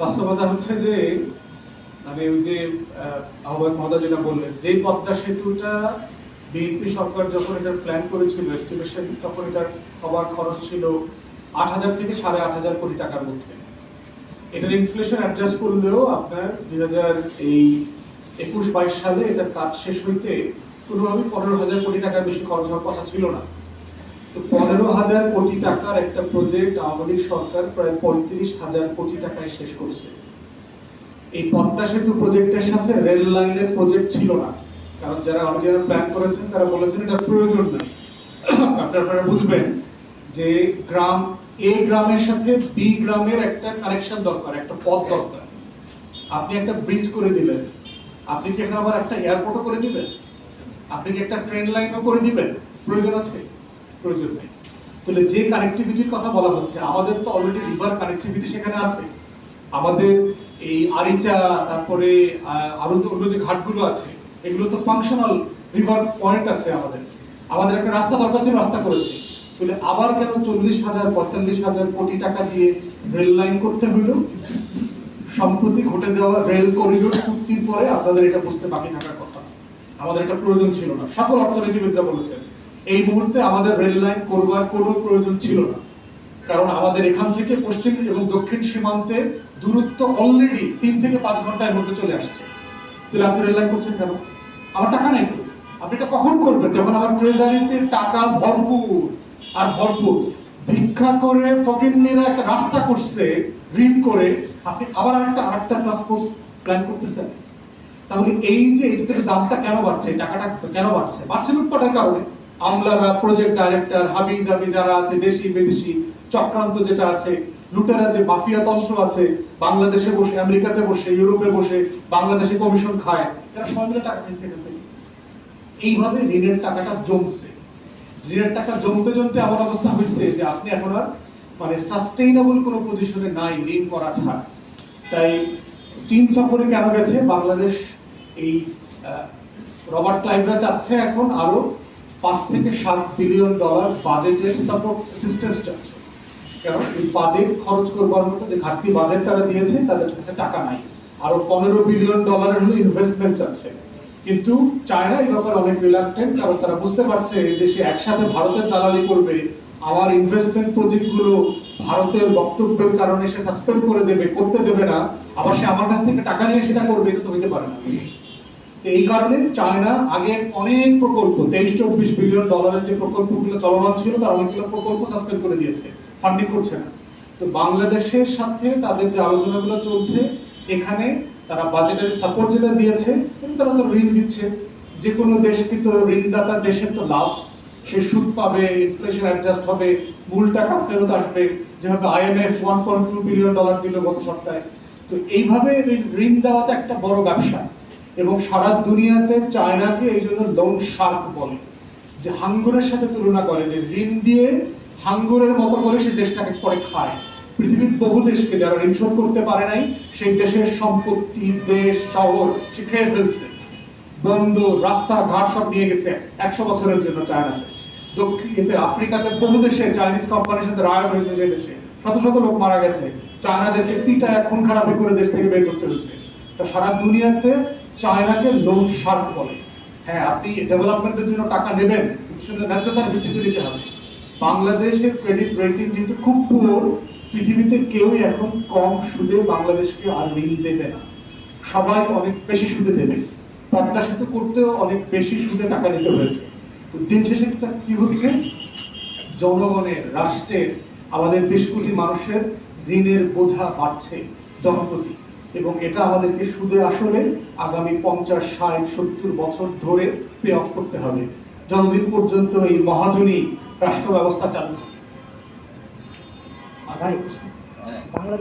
বাস্তবতা হচ্ছে যে মানে ওই যে আহ, আহ্বায়ক মহোদয় যেটা বললেন যে পদ্মা সেতুটা বিএনপি সরকার যখন এটার প্ল্যান করেছিল এস্টিমেশন তখন এটার হওয়ার খরচ ছিল আট হাজার থেকে সাড়ে আট হাজার কোটি টাকার মধ্যে। এটার ইনফ্লেশন অ্যাডজাস্ট করলেও আপনার দুই হাজার এই একুশ বাইশ সালে এটার কাজ শেষ হইতে কোনোভাবে পনেরো হাজার কোটি টাকার বেশি খরচ হওয়ার কথা ছিল না। পনেরো হাজার কোটি টাকার একটা প্রজেক্ট আওয়ামী লীগ সরকার প্রায় পঁয়ত্রিশ হাজার কোটি টাকায় শেষ করছে। এই পদ্মা সেতু প্রজেক্টের সাথে রেল লাইনের প্রজেক্ট ছিল না। কারণ যারা প্ল্যান করেছেন, তারা বলেছেন এটা প্রয়োজন আপনারা বুঝবেন যে গ্রাম, এ গ্রামের সাথে বি গ্রামের একটা কানেকশন দরকার, একটা পথ দরকার। আপনি একটা ব্রিজ করে দিলেন আপনি কি এখন আবার একটা এয়ারপোর্টও করে দিবেন? আপনি কি একটা ট্রেন লাইনও করে দিবেন? প্রয়োজন আছে? প্রয়োজন নেই। তাহলে যে কানেক্টিভিটির কথা বলা হচ্ছে, আমাদের তো অলরেডি রিভার কানেক্টিভিটি সেখানে আছে। আমাদের এই আরিচা, তারপরে আরও অন্য যে ঘাটগুলো আছে, এগুলো তো ফাংশনাল রিভার পয়েন্ট আছে আমাদের। আমাদের একটা রাস্তা দরকার ছিল, রাস্তা করেছে। তাহলে আবার কেন চল্লিশ হাজার, পঁয়তাল্লিশ হাজার কোটি টাকা দিয়ে রেল লাইন করতে হইল সম্প্রতি ঘটে যাওয়া রেল করিডোর চুক্তির পরে আপনাদের এটা বুঝতে বাকি থাকার কথা। আমাদের এটা প্রয়োজন ছিল না। সকল অর্থনীতিবিদরা বলেছেন। এই মুহূর্তে আমাদের রেল লাইন করবার কোনো প্রয়োজন ছিল না। কারণ আমাদের এখান থেকে পশ্চিম এবং দক্ষিণ সীমান্তে দূরত্ব অলরেডি তিন থেকে পাঁচ ঘণ্টার মধ্যে চলে আসছে। তাহলে আপনি রেল লাইন করছেন কেন? আমার টাকা নেই তো। আপনি এটা কখন করবেন? যখন আমার ট্রেজারিতে টাকা ভরপুর। আর ভরপুর। ভিক্ষা করে ফকিন্নিরা একটা রাস্তা করছে ঋণ করে। আপনি আবার একটা আরেকটা ট্রান্সপোর্ট প্ল্যান করতেছেন। তাহলে এই যে এটার দামটা কেন বাড়ছে? টাকাটা কেন বাড়ছে? বাড়ছে লুটপাটের কারণে। আমলারা প্রজেক্ট ডাইরেক্টর হাবি জাবি যারা আছে, দেশি, বিদেশি, চক্রান্ত যেটা আছে, লুটেরা যে মাফিয়া তন্ত্র আছে, বাংলাদেশে বসে, আমেরিকাতে বসে, ইউরোপে বসে, বাংলাদেশে কমিশন খায়, এরা সবাই মিলে টাকা খাইছে এখান থেকে। এইভাবে ঋণের টাকাটা জমছে। ঋণের টাকা জমতে জমতে এমন অবস্থা হয়েছে যে আপনি এখন আর মানে সাস্টেইনেবল কোনো পজিশনে নাই, ঋণ করা ছাড়া। তাই চীন সফরে কেন গেছে? বাংলাদেশ এই রবার্ট ক্লাইভরা চাচ্ছে এখন আরও পাঁচ থেকে সাত বিলিয়ন ডলার বাজেটের সাপোর্ট অ্যাসিস্ট্যান্স চাচ্ছে। এই বাজেট খরচ করবার মতো যে ঘাটতি বাজেট তারা দিয়েছে, তাদের কাছে টাকা নাই। আরও পনেরো বিলিয়ন ডলারের হলো ইনভেস্টমেন্ট চাচ্ছে। কিন্তু চায়না এই ব্যাপারে অনেক রিলাক্টেন্ট কারণ তারা বুঝতে পারছে যে সে একসাথে ভারতের দালালি করবে। আমার ইনভেস্টমেন্ট প্রজেক্টগুলো ভারতের বক্তব্যের কারণে সে সাসপেন্ড করে দেবে, করতে দেবে না। আবার সে আমার কাছ থেকে টাকা নিয়ে সেটা করবে, এটা তো হইতে পারে না। তো এই কারণে চায়না আগে অনেক প্রকল্প তেইশ চব্বিশ বিলিয়ন ডলারের যে প্রকল্পগুলো চলমান ছিল, তার অনেকগুলো প্রকল্প সাসপেন্ড করে দিয়েছে ফান্ডিং করছে না। তো বাংলাদেশের সাথে তাদের যে আলোচনাগুলো চলছে, এখানে তারা বাজেটের সাপোর্ট যেটা দিয়েছে তারা তো ঋণ দিচ্ছে। যে কোনো দেশ কিন্তু ঋণদাতা দেশের তো লাভ। সে সুদ পাবে ইনফ্লেশন অ্যাডজাস্ট হবে, মূল টাকা ফেরত আসবে। যেভাবে IMF one point two billion dollar দিল গত সপ্তাহে। তো এইভাবে ঋণ- ঋণ দেওয়াতে একটা বড় ব্যবসা। এবং সারা দুনিয়াতে চায়নাকে এই জন্য লোন শার্ক বলে, যে হাঙ্গরের সাথে তুলনা করে, যে ঋণ দিয়ে হাঙ্গরের মতো করে সে দেশটাকে পরে খায়। পৃথিবীর বহু দেশকে যারা ঋণ শোধ করতে পারে নাই, সেই দেশের সম্পত্তি, দেশ, শহর সে খেয়ে ফেলছে। বন্দর রাস্তাঘাট সব নিয়ে গেছে একশো বছরের জন্য চায়নাতে। দক্ষিণ আফ্রিকাতে বহু দেশে চাইনিজ কোম্পানির সাথে রায় হয়েছে সেই দেশে। শত শত লোক মারা গেছে। চায়নাদেরকে পিটা খুন খারাপি করে দেশ থেকে বের করতে হয়েছে। তো সারা দুনিয়াতে চায়নাকে লোন শার্ক বলে। হ্যাঁ আপনি ডেভেলপমেন্টের জন্য টাকা নেবেন সেটা ন্যায্যতার ভিত্তিতে দিতে হবে। বাংলাদেশের ক্রেডিট রেটিং যেহেতু খুব পুরো পৃথিবীতে কেউই এখন কম সুদে বাংলাদেশকে আর ঋণ দেবে না। সবাই অনেক বেশি সুদে দেবে। পদ্মা সেতু করতেও অনেক বেশি সুদে টাকা নিতে হয়েছে। দিন শেষে কি হচ্ছে? জনগণের, রাষ্ট্রের, আমাদের বিশ কোটি মানুষের ঋণের বোঝা বাড়ছে, জনপ্রতি। এবং এটা আমাদেরকে সুদে আসলে আগামী পঞ্চাশ ষাট সত্তর বছর ধরে পে অফ করতে হবে। যতদিন পর্যন্ত এই মহাজনী রাষ্ট্র ব্যবস্থা চালু থাকে। বাংলাদেশ